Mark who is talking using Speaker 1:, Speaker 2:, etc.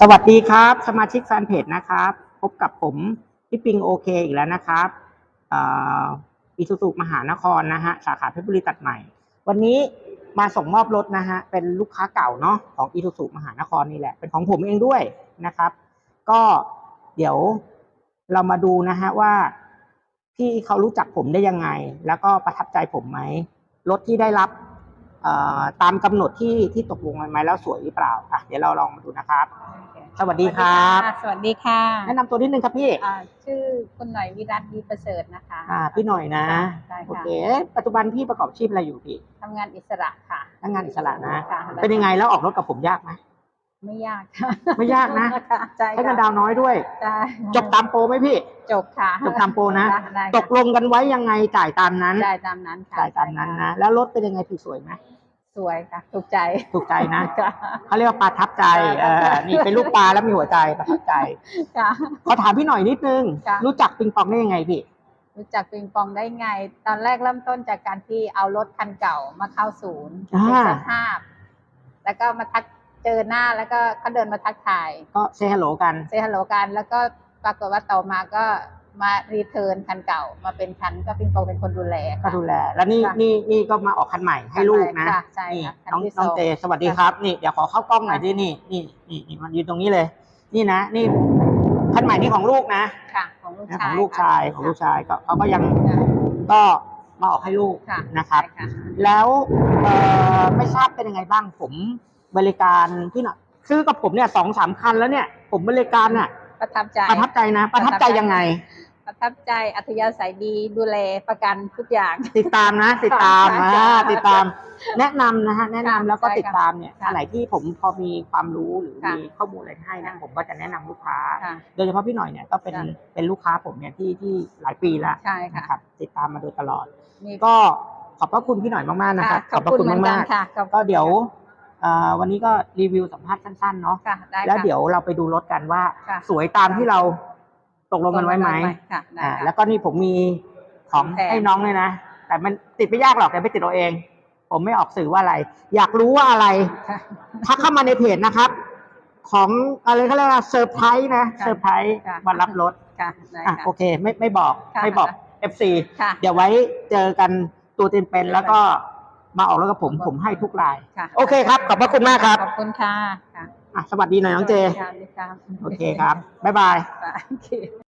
Speaker 1: สวัสดีครับ สมาชิกแฟนเพจนะครับ พบกับผมพี่ปิงโอเคอีกแล้วนะครับอิสุสุมหานครนะฮะสาขาเพชรบุรีตัดใหม่ วันนี้มาส่งมอบรถนะฮะเป็นลูกค้าเก่าเนาะของอิสุสุมหานครนี่แหละ เป็นของผมเองด้วยนะครับ ก็เดี๋ยวเรามาดูนะฮะว่าพี่เขารู้จักผมได้ยังไง แล้วก็ประทับใจผมไหมรถที่ได้รับ ตามกำหนดที่ที่ตกลงกันไหมแล้วสวยหรือเปล่าอะเดี๋ยวเราลองมาดูนะครับ สวัสดีครับ
Speaker 2: สวัสดีค่ะ
Speaker 1: แนะนำตัวนิดนึงครับพี่
Speaker 2: อ่าชื่อคุณหน่อยวิรัตดีประเสริฐนะคะ
Speaker 1: อ่าพี่หน่อยนะ
Speaker 2: ใช่
Speaker 1: โอ
Speaker 2: ค่ะ
Speaker 1: เค ปัจจุบันพี่ประกอบอาชีพอะไรอยู่พี่
Speaker 2: ทำงานอิสระค่ะ
Speaker 1: พนักงานอิสระนะ
Speaker 2: ค่ะ
Speaker 1: เป็นยังไงแล้วออกรถกับผมยากไหม
Speaker 2: ไม่ยากค่ะ
Speaker 1: ไม่ยากนะ
Speaker 2: ค่ใช่
Speaker 1: ใช้เงินดาวน์น้อยด้วย
Speaker 2: ใช่
Speaker 1: จบตามโปรไหมพี่
Speaker 2: จบค่ะ
Speaker 1: จบตามโปรนะ
Speaker 2: ได้ได้ค่ะ
Speaker 1: ตกลงกันไว้ยังไงจ่ายตามนั้น
Speaker 2: ได้ตามนั้นค่ะ
Speaker 1: จ่ายตามนั้นนะ แล้วรถเป็นยังไงพี่สวยไหม
Speaker 2: สวยค่ะถูกใจ
Speaker 1: ถูกใจนะ
Speaker 2: ค่ะ
Speaker 1: เขาเรียกว่าประทับใจเออนี่เป็นลูกปลาแล้วมีหัวใจประทับใจ
Speaker 2: ค่ะ
Speaker 1: ขอถามพี่หน่อยนิดนึง
Speaker 2: ค่ะ
Speaker 1: รู้จักปิงปองได้ยังไงพี่
Speaker 2: รู้จักปิงปองได้ไง ตอนแรกเริ่มต้นจากการที่เอารถคันเก่ามาเข้าศูนย์
Speaker 1: อ่า
Speaker 2: เป็นสภาพ แล้วก็มาทัก เจอหน้าแล้วก็เขาเดินมาทักทาย
Speaker 1: ก็เซฮัลโหลกัน
Speaker 2: เซฮัลโหลกัน แล้วก็ปรากฏว่าต่อมาก็มารีเทิร์นคันเก่ามาเป็นคันก็ปิงปองเป็นคนดูแล
Speaker 1: ก็ดูแล แล้วนี่
Speaker 2: ค่ะ
Speaker 1: นี่นี่ก็มาออกคันใหม่ให้ลูกนะ
Speaker 2: ค่ะใช่
Speaker 1: นี่
Speaker 2: ค่ะคัน
Speaker 1: น้อง
Speaker 2: ที่
Speaker 1: น้อง
Speaker 2: สอง
Speaker 1: เจสวัสดีครับ นี่เดี๋ยวขอเข้ากล้องหน่อยดินี่นี่นี่นี่มันยืนตรงนี้เลย นี่นะ นี่คันใหม่นี่ของลูกนะ
Speaker 2: ค่ะ ของลูก
Speaker 1: นะ
Speaker 2: ชาย
Speaker 1: ของลูกชายของลูกชายก็เขาก็ยัง
Speaker 2: ค่ะ
Speaker 1: ก็มาออกให้ลูก
Speaker 2: ค่ะ
Speaker 1: นะครับ
Speaker 2: ใช่ค่ะ
Speaker 1: แล้วเอ่อไม่ทราบเป็นยังไงบ้างผม บริการพี่หน่อยซื้อกับผมเนี่ยสองสามคันแล้วเนี่ย ผมบริการน่ะ
Speaker 2: ประทับใจ
Speaker 1: ประทับใจนะ ประทับใจยังไง
Speaker 2: ประทับใจอัธยาศัยดีดูแลประกันทุกอย่าง
Speaker 1: ติดตามนะ ติดตาม
Speaker 2: ค่ะ
Speaker 1: อ่า
Speaker 2: ค่ะ
Speaker 1: ติดตาม แนะนำนะฮะแนะนำ
Speaker 2: ค่ะ
Speaker 1: แล้วก็
Speaker 2: ใช่ค่ะ
Speaker 1: ติดตามเนี่ย
Speaker 2: ค่ะ
Speaker 1: อะไรที่ผมพอมีความรู้หรือ
Speaker 2: ค่ะ
Speaker 1: มีข้อมูลอะไรให้นะ
Speaker 2: ค่ะ
Speaker 1: ผมก็จะแนะนำลูกค้า
Speaker 2: ค่ะ
Speaker 1: โดยเฉพาะพี่หน่อยเนี่ยก็เป็น
Speaker 2: ค่ะ
Speaker 1: เป็นลูกค้าผมเนี่ยที่ที่หลายปีแล้ว
Speaker 2: ใช่ค่ะ
Speaker 1: นะครับติดตามมาโดยตลอด
Speaker 2: มี
Speaker 1: ก็ขอบพระคุณพี่หน่อยมากๆนะครับ
Speaker 2: ขอบคุณเหมือนกัน
Speaker 1: มาก
Speaker 2: ค่ะขอบ
Speaker 1: ๆ
Speaker 2: คุณ
Speaker 1: ก็เดี๋ยวเอ่อ วันนี้ก็รีวิวสัมภาษณ์สั้นๆเนาะ
Speaker 2: ค่ะได้
Speaker 1: แล้ว
Speaker 2: ค่ะ
Speaker 1: เดี๋ยวเราไปดูรถกันว่า
Speaker 2: ค่ะ
Speaker 1: สวยตามที่เราตกลงกันไว้ไหม
Speaker 2: ค่ะได้
Speaker 1: อ่า
Speaker 2: ค่ะ
Speaker 1: แล้วก็นี่ผมมีของ
Speaker 2: แถม
Speaker 1: ให้น้องเลยนะ แต่มันติดไม่ยากหรอกแต่ไปติดเอาเอง ผมไม่ออกสื่อว่าอะไร อยากรู้ว่าอะไร
Speaker 2: ค่ะ
Speaker 1: ทักเข้ามาในเพจนะครับ ของอะไรเขาเรียกว่าเซอร์ไพรส์นะ
Speaker 2: ค่ะ
Speaker 1: เซอร์ไพรส์
Speaker 2: ค่ะ
Speaker 1: วันรับรถ
Speaker 2: ค่ะได้
Speaker 1: อะ
Speaker 2: ค่ะ
Speaker 1: โอเค ไม่ไม่บอก
Speaker 2: ค่ะ
Speaker 1: ไม่บอก FC
Speaker 2: ค่ะ
Speaker 1: เดี๋ยวไว้เจอกันตัวเป็นๆแล้วก็ มาออกรถกับผมผมให้ทุกราย
Speaker 2: ค่ะ
Speaker 1: โอเคครับ ขอบพระคุณมากครับ
Speaker 2: ขอบคุณค่ะค่ะ
Speaker 1: อะสวัสดีหน่อยน้องเจ
Speaker 2: สวัสดีค่ะ
Speaker 1: โอเคครับ บ๊ายบาย
Speaker 2: ค่ะโอเค